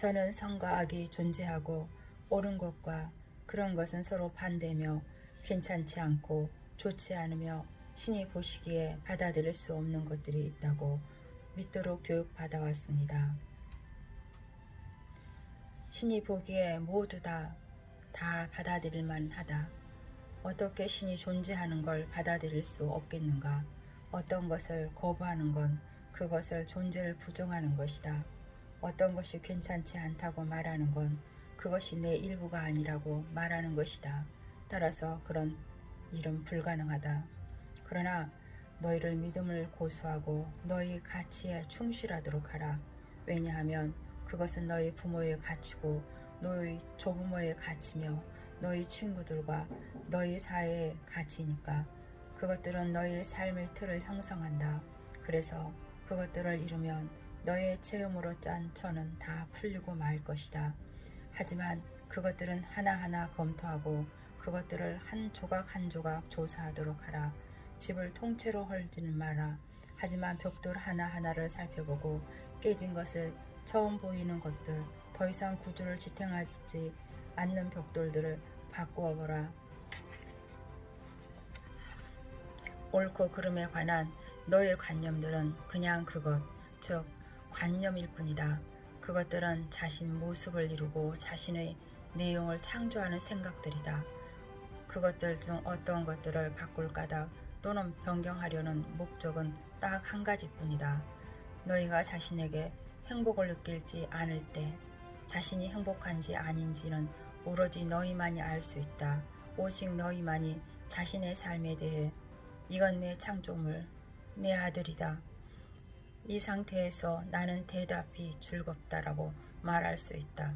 저는 성과 악이 존재하고 옳은 것과 그런 것은 서로 반대며 괜찮지 않고 좋지 않으며 신이 보시기에 받아들일 수 없는 것들이 있다고 믿도록 교육받아 왔습니다. 신이 보기에 모두 다, 다 받아들일 만하다. 어떻게 신이 존재하는 걸 받아들일 수 없겠는가? 어떤 것을 거부하는 건 그것을 존재를 부정하는 것이다. 어떤 것이 괜찮지 않다고 말하는 건 그것이 내 일부가 아니라고 말하는 것이다. 따라서 그런 일은 불가능하다. 그러나 너희를 믿음을 고수하고 너희 가치에 충실하도록 하라. 왜냐하면 그것은 너희 부모의 가치고 너희 조부모의 가치며 너희 친구들과 너희 사회의 가치니까 그것들은 너희의 삶의 틀을 형성한다. 그래서 그것들을 이루면 너의 체험으로 짠 천은 다 풀리고 말 것이다. 하지만 그것들은 하나하나 검토하고 그것들을 한 조각 한 조각 조사하도록 하라. 집을 통째로 헐지는 마라. 하지만 벽돌 하나하나를 살펴보고 깨진 것을 처음 보이는 것들, 더 이상 구조를 지탱하지 않는 벽돌들을 바꾸어 보라. 옳고 그름에 관한 너의 관념들은 그냥 그것, 즉 관념일 뿐이다. 그것들은 자신 모습을 이루고 자신의 내용을 창조하는 생각들이다. 그것들 중 어떤 것들을 바꿀 까닭 또는 변경하려는 목적은 딱 한 가지뿐이다. 너희가 자신에게 행복을 느낄지 않을 때 자신이 행복한지 아닌지는 오로지 너희만이 알 수 있다. 오직 너희만이 자신의 삶에 대해 이건 내 창조물, 내 아들이다. 이 상태에서 나는 대답이 즐겁다라고 말할 수 있다.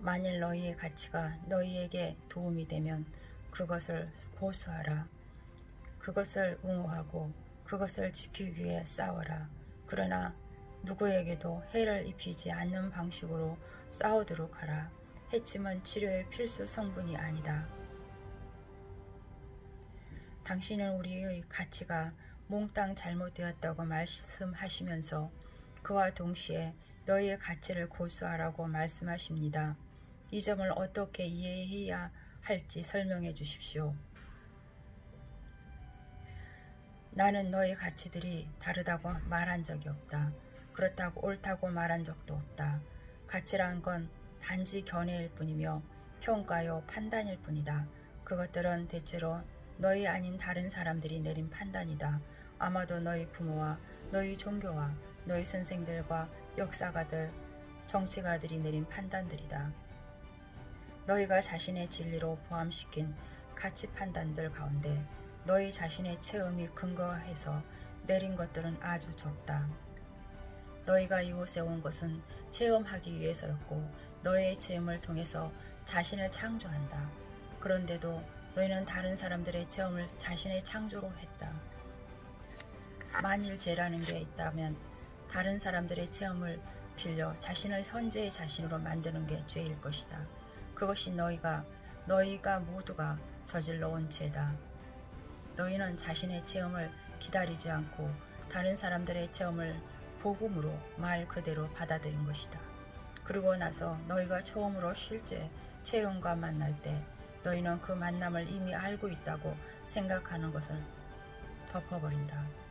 만일 너희의 가치가 너희에게 도움이 되면 그것을 고수하라. 그것을 옹호하고 그것을 지키기 위해 싸워라. 그러나 누구에게도 해를 입히지 않는 방식으로 싸우도록 하라. 해침은 치료의 필수 성분이 아니다. 당신은 우리의 가치가 몽땅 잘못되었다고 말씀하시면서 그와 동시에 너희의 가치를 고수하라고 말씀하십니다. 이 점을 어떻게 이해해야 할지 설명해 주십시오. 나는 너의 가치들이 다르다고 말한 적이 없다. 그렇다고 옳다고 말한 적도 없다. 가치란 건 단지 견해일 뿐이며 평가요 판단일 뿐이다. 그것들은 대체로 너희 아닌 다른 사람들이 내린 판단이다. 아마도 너희 부모와 너희 종교와 너희 선생들과 역사가들, 정치가들이 내린 판단들이다. 너희가 자신의 진리로 포함시킨 가치 판단들 가운데 너희 자신의 체험이 근거해서 내린 것들은 아주 적다. 너희가 이곳에 온 것은 체험하기 위해서였고 너의 체험을 통해서 자신을 창조한다. 그런데도 너희는 다른 사람들의 체험을 자신의 창조로 했다. 만일 죄라는 게 있다면 다른 사람들의 체험을 빌려 자신을 현재의 자신으로 만드는 게 죄일 것이다. 그것이 너희가 너희가 모두가 저질러 온 죄다. 너희는 자신의 체험을 기다리지 않고 다른 사람들의 체험을 복음으로 말 그대로 받아들인 것이다. 그리고 나서 너희가 처음으로 실제 체험과 만날 때 너희는 그 만남을 이미 알고 있다고 생각하는 것을 덮어버린다.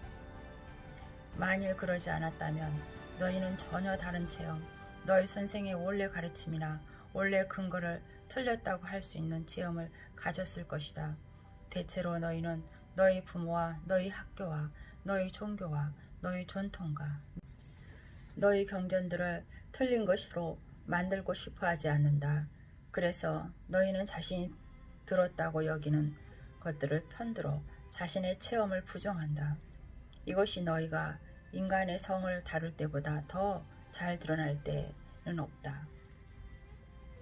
만일 그러지 않았다면 너희는 전혀 다른 체험, 너희 선생의 원래 가르침이나 원래 근거를 틀렸다고 할 수 있는 체험을 가졌을 것이다. 대체로 너희는 너희 부모와 너희 학교와 너희 종교와 너희 전통과 너희 경전들을 틀린 것으로 만들고 싶어 하지 않는다. 그래서 너희는 자신이 들었다고 여기는 것들을 편들어 자신의 체험을 부정한다. 이것이 너희가 인간의 성을 다룰 때보다 더 잘 드러날 때는 없다.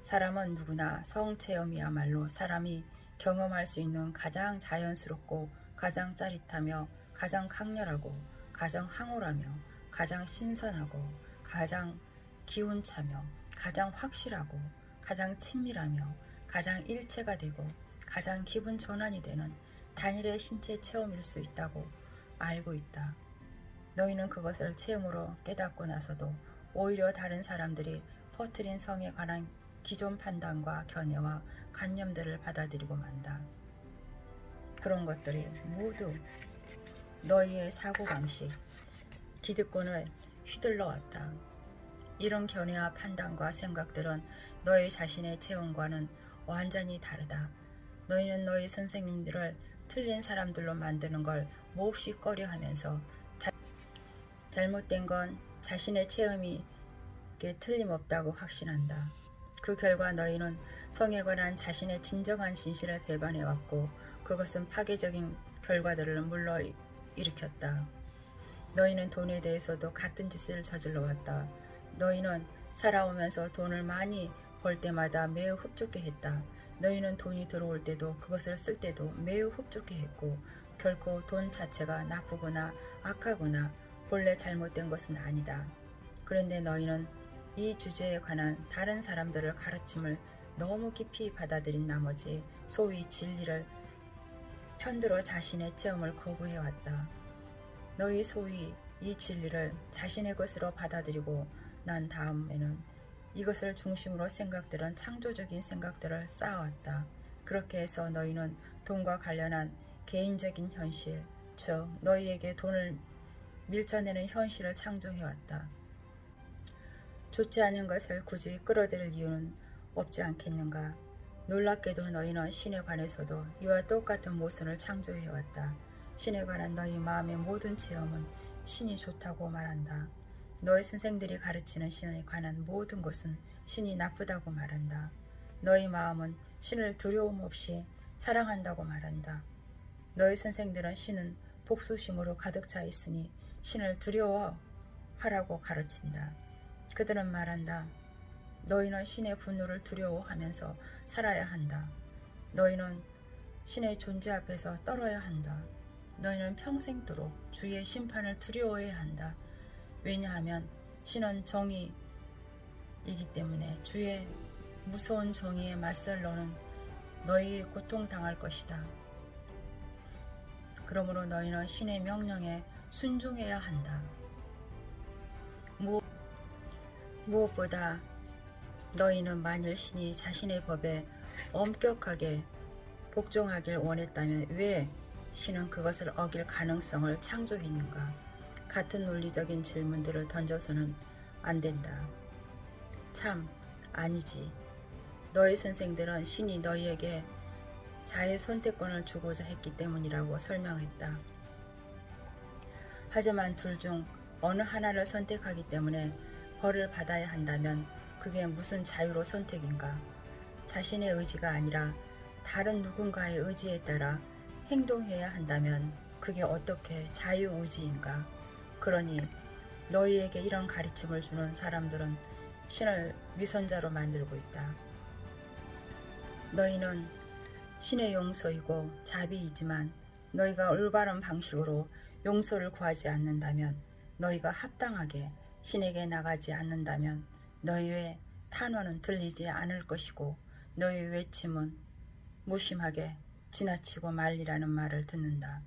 사람은 누구나 성 체험이야말로 사람이 경험할 수 있는 가장 자연스럽고 가장 짜릿하며 가장 강렬하고 가장 황홀하며 가장 신선하고 가장 기운차며 가장 확실하고 가장 친밀하며 가장 일체가 되고 가장 기분 전환이 되는 단일의 신체 체험일 수 있다고 알고 있다. 너희는 그것을 체험으로 깨닫고 나서도 오히려 다른 사람들이 퍼뜨린 성에 관한 기존 판단과 견해와 관념들을 받아들이고 만다. 그런 것들이 모두 너희의 사고방식, 기득권을 휘둘러 왔다. 이런 견해와 판단과 생각들은 너희 자신의 체험과는 완전히 다르다. 너희는 너희 선생님들을 틀린 사람들로 만드는 걸 몹시 꺼려하면서 자- 잘못된 건 자신의 체험이 게 틀림없다고 확신한다. 그 결과 너희는 성에 관한 자신의 진정한 진실을 배반해왔고 그것은 파괴적인 결과들을 물러 일으켰다. 너희는 돈에 대해서도 같은 짓을 저질러 왔다. 너희는 살아오면서 돈을 많이 벌 때마다 매우 흡족해 했다. 너희는 돈이 들어올 때도 그것을 쓸 때도 매우 흡족해 했고 결코 돈 자체가 나쁘거나 악하거나 본래 잘못된 것은 아니다. 그런데 너희는 이 주제에 관한 다른 사람들을 가르침을 너무 깊이 받아들인 나머지 소위 진리를 편들어 자신의 체험을 거부해왔다. 너희 소위 이 진리를 자신의 것으로 받아들이고 난 다음에는 이것을 중심으로 생각들은 창조적인 생각들을 쌓아왔다. 그렇게 해서 너희는 돈과 관련한 개인적인 현실, 즉 너희에게 돈을 밀쳐내는 현실을 창조해왔다. 좋지 않은 것을 굳이 끌어들일 이유는 없지 않겠는가? 놀랍게도 너희는 신에 관해서도 이와 똑같은 모순을 창조해왔다. 신에 관한 너희 마음의 모든 체험은 신이 좋다고 말한다. 너희 선생들이 가르치는 신에 관한 모든 것은 신이 나쁘다고 말한다. 너희 마음은 신을 두려움 없이 사랑한다고 말한다. 너희 선생들은 신은 복수심으로 가득 차 있으니 신을 두려워하라고 가르친다. 그들은 말한다. 너희는 신의 분노를 두려워하면서 살아야 한다. 너희는 신의 존재 앞에서 떨어야 한다. 너희는 평생도록 주의 심판을 두려워해야 한다. 왜냐하면 신은 정의이기 때문에 주의 무서운 정의에 맞설 너는 너희 고통당할 것이다. 그러므로 너희는 신의 명령에 순종해야 한다. 무, 무엇보다 너희는 만일 신이 자신의 법에 엄격하게 복종하길 원했다면 왜 신은 그것을 어길 가능성을 창조했는가? 같은 논리적인 질문들을 던져서는 안 된다. 참, 아니지. 너희 선생들은 신이 너희에게 자유 선택권을 주고자 했기 때문이라고 설명했다. 하지만 둘 중 어느 하나를 선택하기 때문에 벌을 받아야 한다면 그게 무슨 자유로 선택인가? 자신의 의지가 아니라 다른 누군가의 의지에 따라 행동해야 한다면 그게 어떻게 자유의지인가? 그러니 너희에게 이런 가르침을 주는 사람들은 신을 위선자로 만들고 있다. 너희는 신의 용서이고 자비이지만 너희가 올바른 방식으로 용서를 구하지 않는다면 너희가 합당하게 신에게 나가지 않는다면 너희의 탄원은 들리지 않을 것이고 너희의 외침은 무심하게 지나치고 말리라는 말을 듣는다.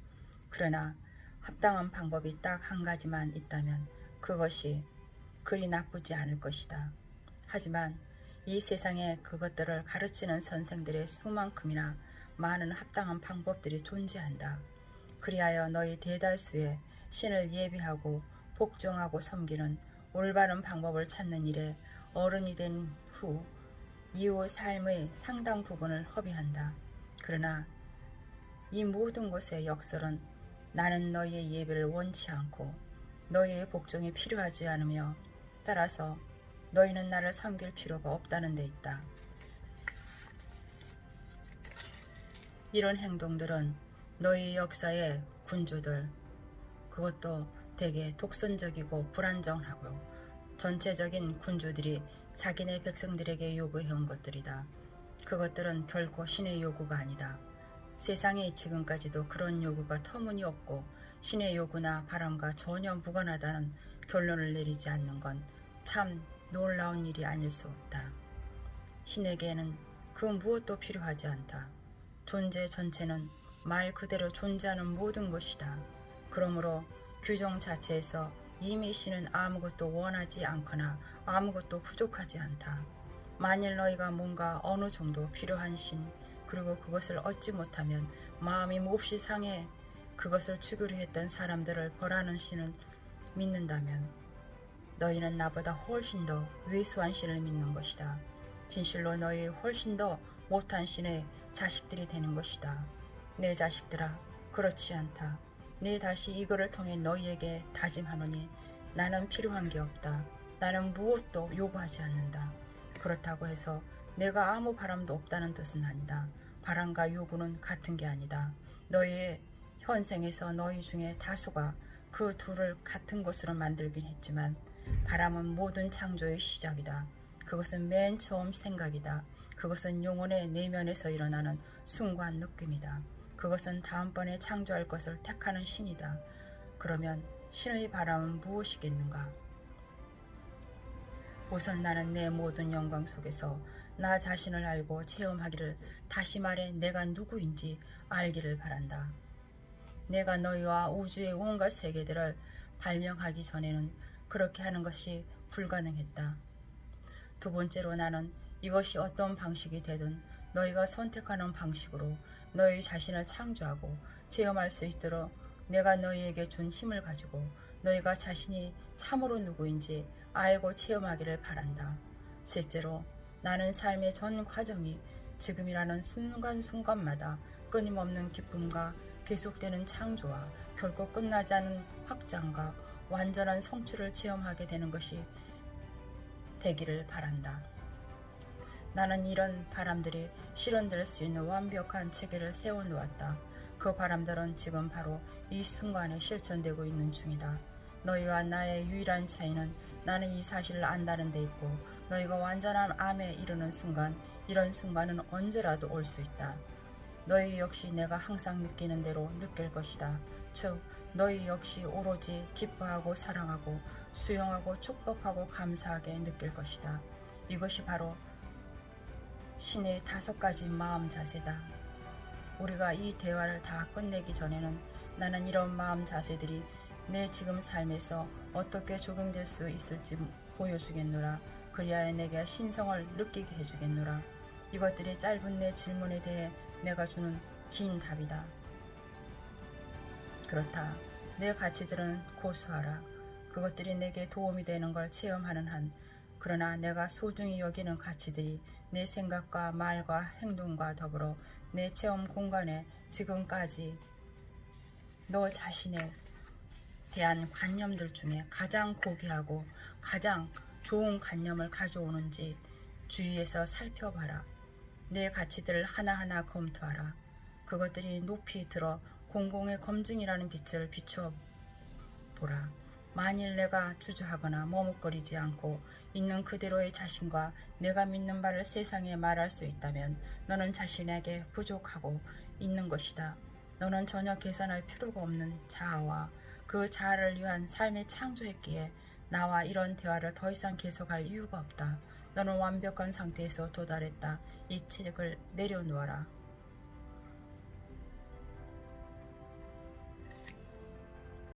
그러나 합당한 방법이 딱 한 가지만 있다면 그것이 그리 나쁘지 않을 것이다. 하지만 이 세상에 그것들을 가르치는 선생들의 수만큼이나 많은 합당한 방법들이 존재한다. 그리하여 너희 대다수의 신을 예비하고 복종하고 섬기는 올바른 방법을 찾는 일에 어른이 된 후 이후 삶의 상당 부분을 허비한다. 그러나 이 모든 것의 역설은 나는 너희의 예배를 원치 않고 너희의 복종이 필요하지 않으며 따라서 너희는 나를 섬길 필요가 없다는 데 있다. 이런 행동들은 너희 역사의 군주들 그것도 되게 독선적이고 불안정하고 전체적인 군주들이 자기네 백성들에게 요구해온 것들이다. 그것들은 결코 신의 요구가 아니다. 세상에 지금까지도 그런 요구가 터무니없고 신의 요구나 바람과 전혀 무관하다는 결론을 내리지 않는 건 참 놀라운 일이 아닐 수 없다. 신에게는 그 무엇도 필요하지 않다. 존재 전체는 말 그대로 존재하는 모든 것이다. 그러므로 규정 자체에서 이미 신은 아무것도 원하지 않거나 아무것도 부족하지 않다. 만일 너희가 뭔가 어느 정도 필요한 신 그리고 그것을 얻지 못하면 마음이 몹시 상해 그것을 주기로 했던 사람들을 벌하는 신을 믿는다면 너희는 나보다 훨씬 더 왜소한 신을 믿는 것이다. 진실로 너희 훨씬 더 못한 신의 자식들이 되는 것이다. 내 자식들아, 그렇지 않다. 내 다시 이거를 통해 너희에게 다짐하노니 나는 필요한 게 없다. 나는 무엇도 요구하지 않는다. 그렇다고 해서 내가 아무 바람도 없다는 뜻은 아니다. 바람과 요구는 같은 게 아니다. 너희의 현생에서 너희 중에 다수가 그 둘을 같은 것으로 만들긴 했지만 바람은 모든 창조의 시작이다. 그것은 맨 처음 생각이다. 그것은 영혼의 내면에서 일어나는 순간 느낌이다. 그것은 다음번에 창조할 것을 택하는 신이다. 그러면 신의 바람은 무엇이겠는가? 우선 나는 내 모든 영광 속에서 나 자신을 알고 체험하기를 다시 말해 내가 누구인지 알기를 바란다. 내가 너희와 우주의 온갖 세계들을 발명하기 전에는 그렇게 하는 것이 불가능했다. 두 번째로 나는 이것이 어떤 방식이 되든 너희가 선택하는 방식으로 너희 자신을 창조하고 체험할 수 있도록 내가 너희에게 준 힘을 가지고 너희가 자신이 참으로 누구인지 알고 체험하기를 바란다. 셋째로 나는 삶의 전 과정이 지금이라는 순간순간마다 끊임없는 기쁨과 계속되는 창조와 결코 끝나지 않은 확장과 완전한 성취를 체험하게 되는 것이 되기를 바란다. 나는 이런 바람들이 실현될 수 있는 완벽한 체계를 세워놓았다. 그 바람들은 지금 바로 이 순간에 실천되고 있는 중이다. 너희와 나의 유일한 차이는 나는 이 사실을 안다는 데 있고 너희가 완전한 암에 이르는 순간 이런 순간은 언제라도 올 수 있다. 너희 역시 내가 항상 느끼는 대로 느낄 것이다. 즉 너희 역시 오로지 기뻐하고 사랑하고 수용하고 축복하고 감사하게 느낄 것이다. 이것이 바로 신의 다섯 가지 마음 자세다. 우리가 이 대화를 다 끝내기 전에는 나는 이런 마음 자세들이 내 지금 삶에서 어떻게 적용될 수 있을지 보여주겠노라. 그리하여 내게 신성을 느끼게 해주겠노라. 이것들이 짧은 내 질문에 대해 내가 주는 긴 답이다. 그렇다. 내 가치들은 고수하라. 그것들이 내게 도움이 되는 걸 체험하는 한, 그러나 내가 소중히 여기는 가치들이 내 생각과 말과 행동과 더불어 내 체험 공간에 지금까지 너 자신에 대한 관념들 중에 가장 고귀하고 가장 좋은 관념을 가져오는지 주위에서 살펴봐라. 내 가치들을 하나하나 검토하라. 그것들이 높이 들어 공공의 검증이라는 빛을 비추어 보라. 만일 내가 주저하거나 머뭇거리지 않고 있는 그대로의 자신과 내가 믿는 바를 세상에 말할 수 있다면 너는 자신에게 부족하고 있는 것이다. 너는 전혀 개선할 필요가 없는 자아와 그 자아를 위한 삶의 창조했기에 나와 이런 대화를 더 이상 계속할 이유가 없다. 너는 완벽한 상태에서 도달했다. 이 책을 내려놓아라.